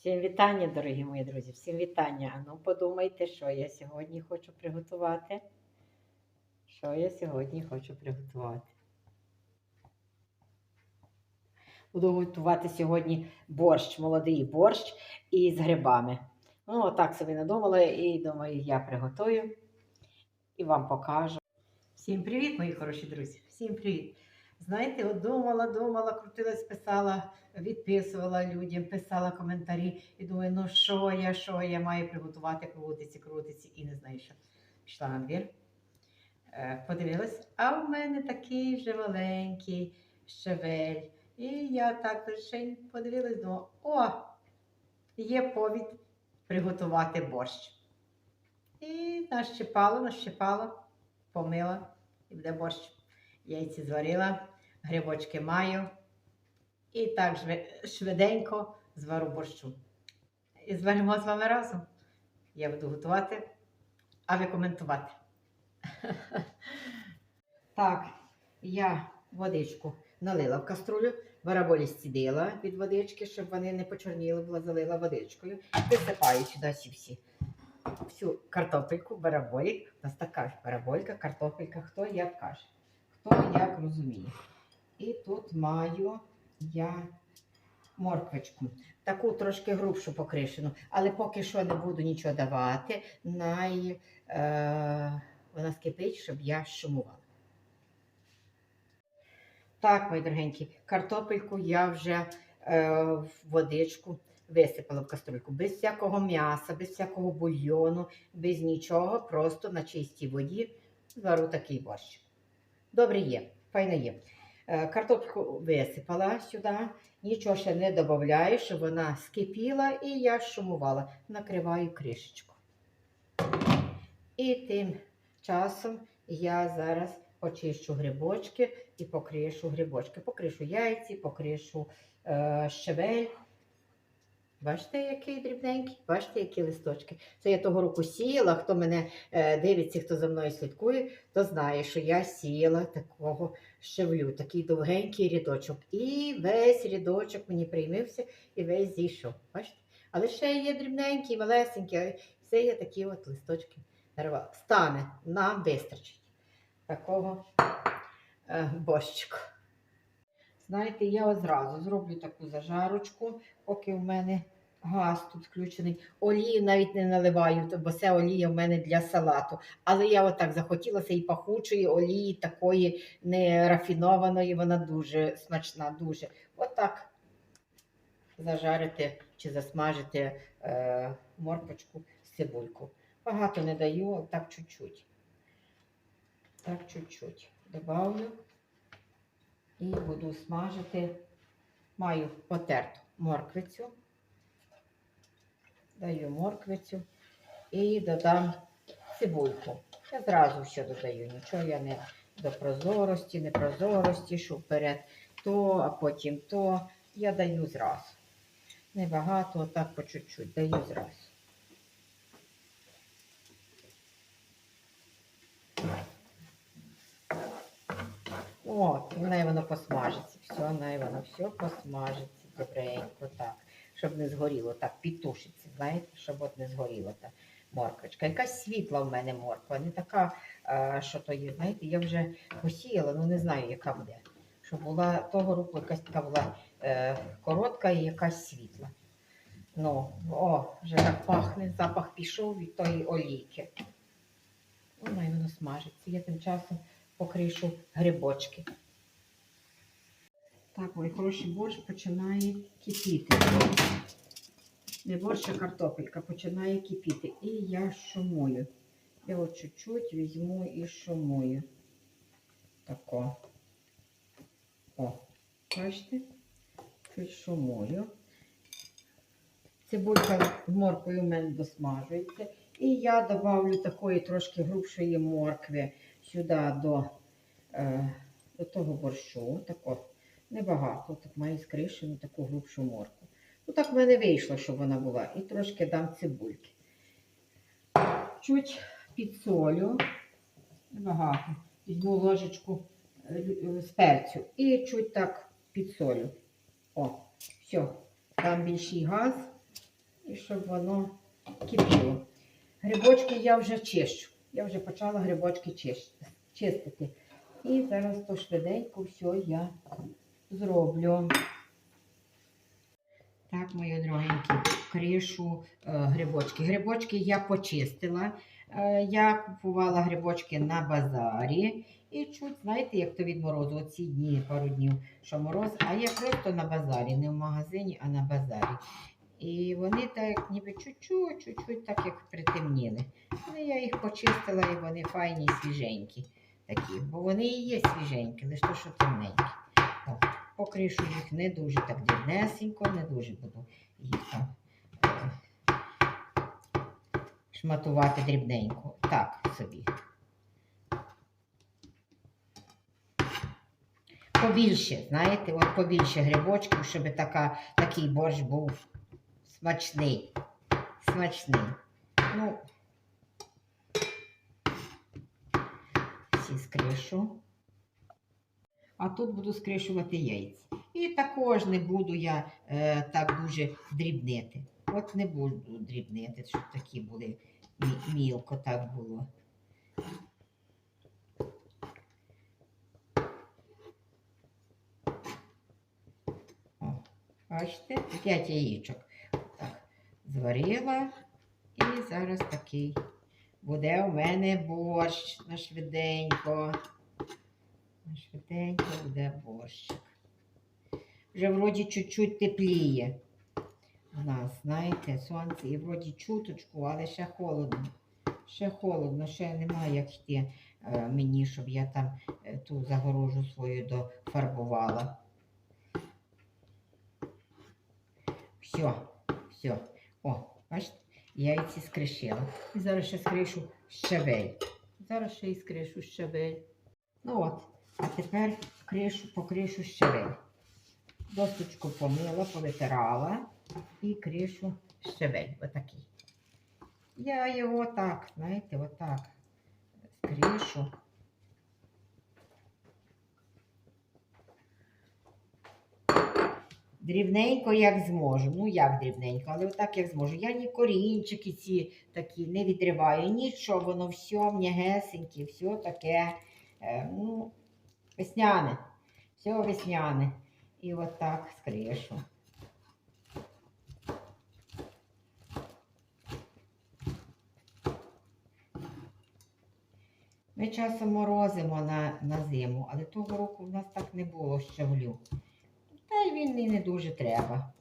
Всім вітання, дорогі мої друзі, всім вітання. А ну подумайте, що я сьогодні хочу приготувати. Що я сьогодні хочу приготувати? Буду готувати сьогодні борщ, молодий борщ із грибами. Ну, отак собі надумала і думаю, я приготую і вам покажу. Всім привіт, мої хороші друзі! Всім привіт! Знаєте, от думала, думала, крутилась, писала, відписувала людям, писала коментарі і думаю, ну що я, що я маю приготувати, крутиться, крутиться і не знаю що. Пішла на двір, е, подивилась, а в мене такий же маленький щавель. І я так лише подивилась, думаю, о, є повід приготувати борщ. І нащипала, нащипала, помила і буде борщ. Яйці зварила, грибочки маю. І так швиденько звару борщу. І зваримо з вами разом. Я буду готувати, а ви коментувати. Так, я водичку налила в каструлю, бараболі стідила від водички, щоб вони не почорніли, була залила водичкою. Висипаю сюди всі. Всю картопельку, бараболік. У нас така ж бараболька, картопелька, хто як каже, хто як розуміє. І тут маю я морквочку. Таку трошки грубшу покришену, але поки що не буду нічого давати. Най, е, вона скипить, щоб я шумувала. Так, мої дорогенькі, картопельку я вже е, в водичку висипала в каструльку. Без всякого м'яса, без всякого бульйону, без нічого, просто на чистій воді звару такий борщ. Добре є, файно є. Е, Картопельку висипала сюди, нічого ще не додаю, щоб вона скипіла і я шумувала. Накриваю кришечку. І тим часом я зараз очищу грибочки і покришу грибочки. Покришу яйці, покришу е, щавель. Бачите, який дрібненький, бачите, які листочки. Це я того року сіяла. Хто мене е, дивиться, хто за мною слідкує, то знає, що я сіяла такого щавлю, такий довгенький рядочок. І весь рядочок мені приймився і весь зійшов. Бачите? Але ще є дрібненький, малесенький, це є такі от листочки. Стане, нам вистачить такого е, борщику. Знаєте, я одразу зроблю таку зажарочку, поки в мене газ тут включений. Олію навіть не наливаю, бо це олія в мене для салату. Але я отак захотілося і пахучої олії, такої не рафінованої, вона дуже смачна, дуже. Отак зажарити чи засмажити е, морквочку з цибульку. Багато не даю, так чуть-чуть. Так чуть-чуть. Добавлю і буду смажити. Маю потерту морквицю. Даю морквицю і додам цибульку. Я зразу все додаю, нічого я не до прозорості, не прозорості, що вперед то, а потім то. Я даю зразу. Небагато, отак по чуть-чуть, даю зразу. От, і най воно посмажиться. Все, най воно все посмажиться добренько так. Щоб не згоріло, так підтушиться, знаєте, щоб от не згоріло та морквочка. Якась світла в мене морква, не така, а, що то є, знаєте, я вже посіяла, ну не знаю, яка буде. Щоб була того року якась така була е, коротка і якась світла. Ну, о, вже так пахне, запах пішов від тої олійки. Ну, най воно смажиться. Я тим часом покришу грибочки. Так, мій хороший борщ починає кипіти. Не борщ, а картопелька починає кипіти. І я шумую. Я от чуть-чуть візьму і шумую. Тако. О, бачите? Чуть шумую. Цибулька з морквою у мене досмажується. І я добавлю такої трошки грубшої моркви сюди до, до того борщу. Тако, небагато, так маю скришену таку грубшу морку. Ну так в мене вийшло, щоб вона була. І трошки дам цибульки. Чуть підсолю, небагато. Візьму ложечку е, е, з перцю і чуть так підсолю. О, все, там більший газ. і щоб воно кипіло. Грибочки я вже чищу. Я вже почала грибочки чистити. І зараз то швиденько все я зроблю. Так, мої дорогенькі, кришу е, грибочки. Грибочки я почистила. Е, я купувала грибочки на базарі. І чуть, знаєте, як то від морозу, оці дні, пару днів, що мороз, а я просто на базарі, не в магазині, а на базарі. І вони так ніби чуть-чуть, чуть-чуть так як притемніли. Але я їх почистила і вони файні свіженькі такі, бо вони і є свіженькі, лише то, що темненькі. О, покришу їх не дуже так дрібнесенько, не дуже буду їх там е, шматувати дрібненько. Так собі. Побільше, знаєте, от побільше грибочків, щоб така, такий борщ був смачний. Смачний. Ну, всі скришу. А тут буду скришувати яйця. І також не буду я е, так дуже дрібнити. От не буду дрібнити, щоб такі були мілко так було. О, бачите, 5 яєчок. Так, зварила. І зараз такий буде у мене борщ на швиденько. На швиденько буде борщик. Вже вроді чуть-чуть тепліє. У нас, знаєте, сонце і вроді чуточку, але ще холодно. Ще холодно, ще немає як йти е, мені, щоб я там е, ту загорожу свою дофарбувала. Все, все. О, бачите, яйці скришила. І зараз ще скришу щавель. Зараз ще і скришу щавель. Ну от, а тепер кришу, покришу щавель. Досточку помила, повитирала і кришу щавель. Отакий. Я його так, знаєте, отак скришу. Дрібненько, як зможу. Ну, як дрібненько, але отак, як зможу. Я ні корінчики ці такі не відриваю, нічого, воно все м'ягесеньке, все таке, е, ну, весняне. Все весняне. І отак скришу. Ми часом морозимо на, на зиму, але того року в нас так не було щавлю. Він і не дуже треба.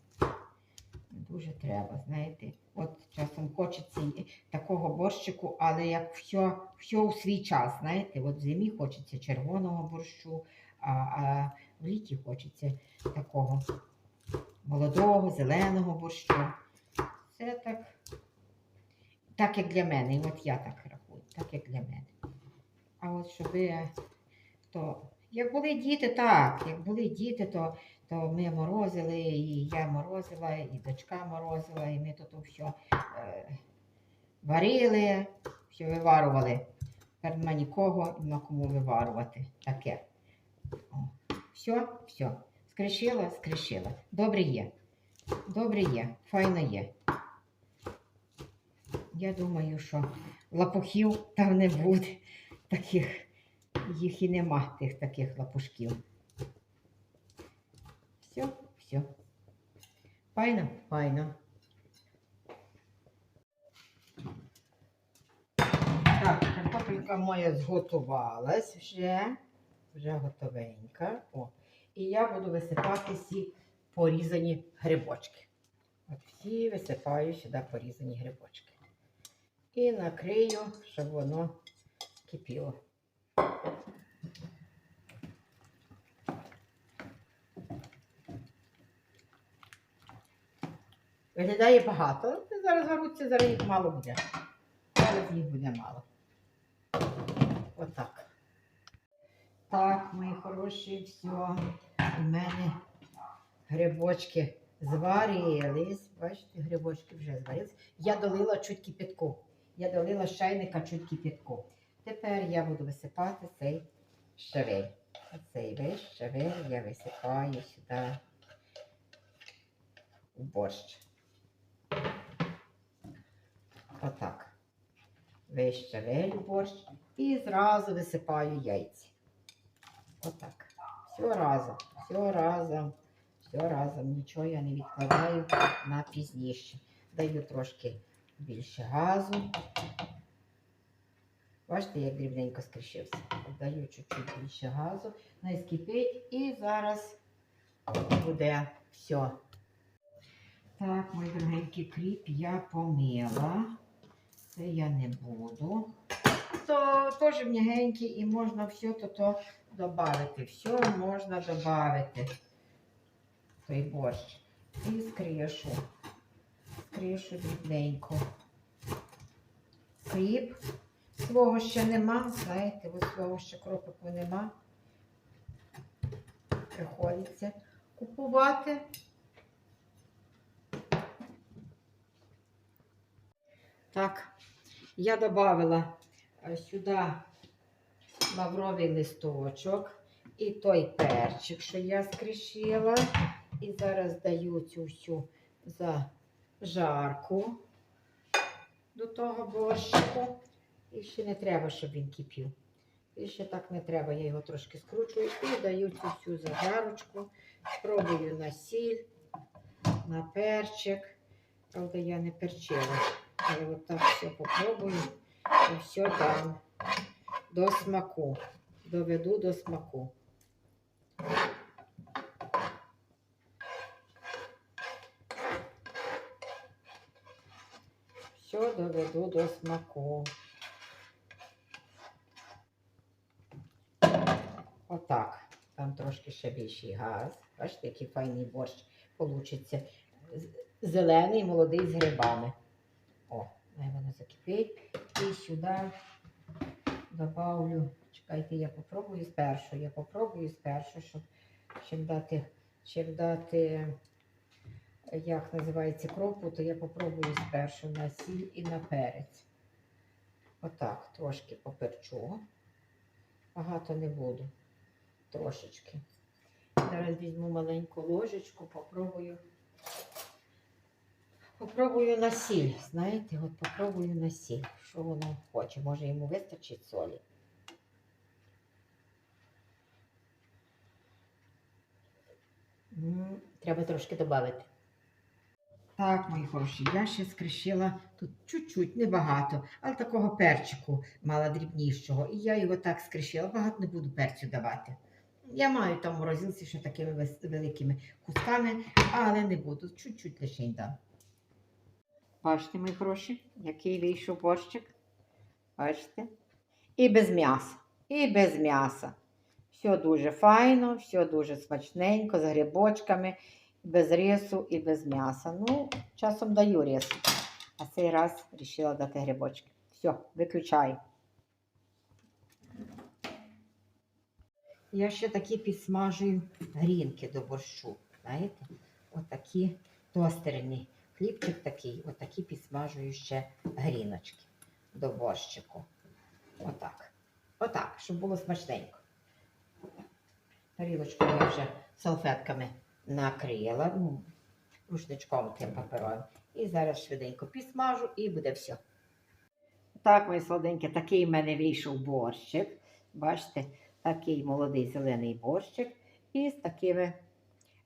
Не дуже треба, знаєте. От часом хочеться такого борщику, але як все, все у свій час, знаєте, от в зимі хочеться червоного борщу, а, а в літі хочеться такого молодого, зеленого борщу. Це так, так як для мене. І от я так рахую, так як для мене. А от щоб то. Як були діти, так. Як були діти, то, то ми морозили, і я морозила, і дочка морозила, і ми тут все е, варили, все виварували. Тепер нема нікого, нема кому виварувати. Таке. О. Все, все. Скришила, скришила. Добре є. Добре є, файно є. Я думаю, що лапухів там не буде таких. Їх і нема, тих таких лапушків. Все, все. Файно, файно. Так, картопелька моя зготувалась вже. Вже готовенька. О. І я буду висипати всі порізані грибочки. От всі висипаю сюди порізані грибочки. І накрию, щоб воно кипіло. Виглядає багато, але зараз гаруться, зараз їх мало буде. Зараз їх буде мало. Отак. Так, мої хороші, все. У мене грибочки зварились. Бачите, грибочки вже зварились. Я долила чуть кипятку. Я долила чайника чуть кипятку. Тепер я буду висипати цей щавель. Оцей весь щавель я висипаю сюди в борщ. Отак. Вищавелю борщ і зразу висипаю яйця. Отак. Все разом, все разом, все разом. Нічого я не відкладаю на пізніше. Даю трошки більше газу. Бачите, як дрібненько скрішився. Даю чуть-чуть більше газу, не скипить і зараз буде все. Так, мої дорогенькі кріп я помила. Це я не буду. То теж м'ягенький і можна все то, то додати. Все можна додати. Той борщ. І скришу. Скришу дрібненько. Кріп. Свого ще нема, знаєте, ось свого ще кропику нема. Приходиться купувати. Так, я додавала сюди лавровий листочок і той перчик, що я скрішила. І зараз даю цю всю зажарку до того борщику. І ще не треба, щоб він кипів. І ще так не треба, я його трошки скручую і даю цю всю зажарочку. Спробую на сіль, на перчик. Правда, я не перчила. Але от так все попробую і все дам до смаку. Доведу до смаку. Все доведу до смаку. Отак. Там трошки ще більший газ. Бачите, який файний борщ получиться. Зелений, молодий з грибами. О, най воно закипить. І сюди добавлю. Чекайте, я попробую спершу. Я попробую спершу, щоб щоб дати, щоб дати, як називається кропу, то я попробую спершу на сіль і на перець. Отак, трошки поперчу. Багато не буду. Трошечки. Зараз візьму маленьку ложечку, попробую. Попробую на сіль. Знаєте, от попробую на сіль. Що воно хоче. Може йому вистачить солі. Треба трошки додати. Так, мої хороші, я ще скришила тут чуть-чуть, небагато, але такого перчику мала дрібнішого. І я його так скришила, багато не буду перцю давати. Я маю там в морозилці ще такими великими кусками, але не буду. Чуть-чуть лише й дам. Бачите, мої хороші, який вийшов борщик. Бачите? І без м'яса. І без м'яса. Все дуже файно, все дуже смачненько, з грибочками, без рису і без м'яса. Ну, часом даю рис. А цей раз вирішила дати грибочки. Все, виключаю. Я ще такі підсмажую грінки до борщу. Знаєте? Отакі тостерні. Хлібчик такий, отакі підсмажую ще гріночки до борщику. Отак. Отак, щоб було смачненько. Тарілочку я вже салфетками накрила, ну, рушничком тим паперовим. І зараз швиденько підсмажу і буде все. Так, мої сладенькі, такий в мене вийшов борщик. Бачите, такий молодий зелений борщик і з такими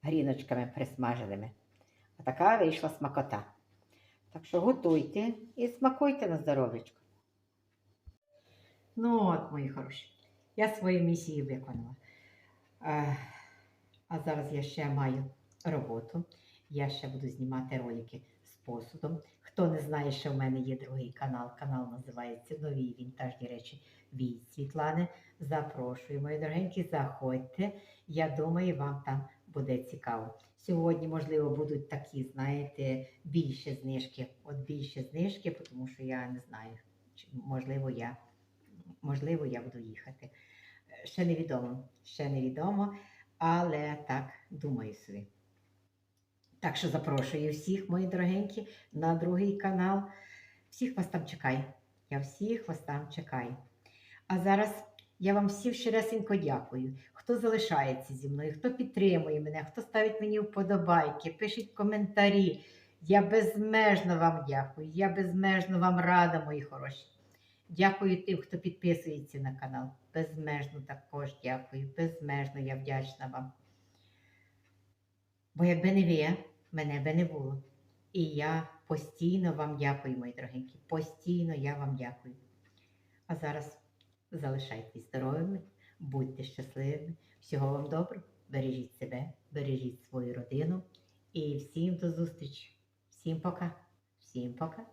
гріночками присмаженими. А така вийшла смакота. Так що готуйте і смакуйте на здоров'ячко. Ну от, мої хороші, я свою місію виконала. Е, А зараз я ще маю роботу. Я ще буду знімати ролики посудом. Хто не знає, що в мене є другий канал. Канал називається Нові вінтажні речі від Світлани. Запрошую, мої дорогенькі, заходьте. Я думаю, вам там буде цікаво. Сьогодні, можливо, будуть такі, знаєте, більше знижки. От більше знижки, тому що я не знаю, можливо, я, можливо, я буду їхати. Е, Ще невідомо, ще невідомо, але так думаю собі. Так що запрошую всіх, мої дорогенькі, на другий канал. Всіх вас там чекаю. Я всіх вас там чекаю. А зараз я вам всім щиресенько дякую. Хто залишається зі мною, хто підтримує мене, хто ставить мені вподобайки, пишіть коментарі. Я безмежно вам дякую. Я безмежно вам рада, мої хороші. Дякую тим, хто підписується на канал. Безмежно також дякую. Безмежно я вдячна вам. Бо якби не ви, мене би не було. І я постійно вам дякую, мої дорогенькі. Постійно я вам дякую. А зараз залишайтесь здоровими, будьте щасливими. Всього вам доброго. Бережіть себе, бережіть свою родину. І всім до зустрічі. Всім пока. Всім пока.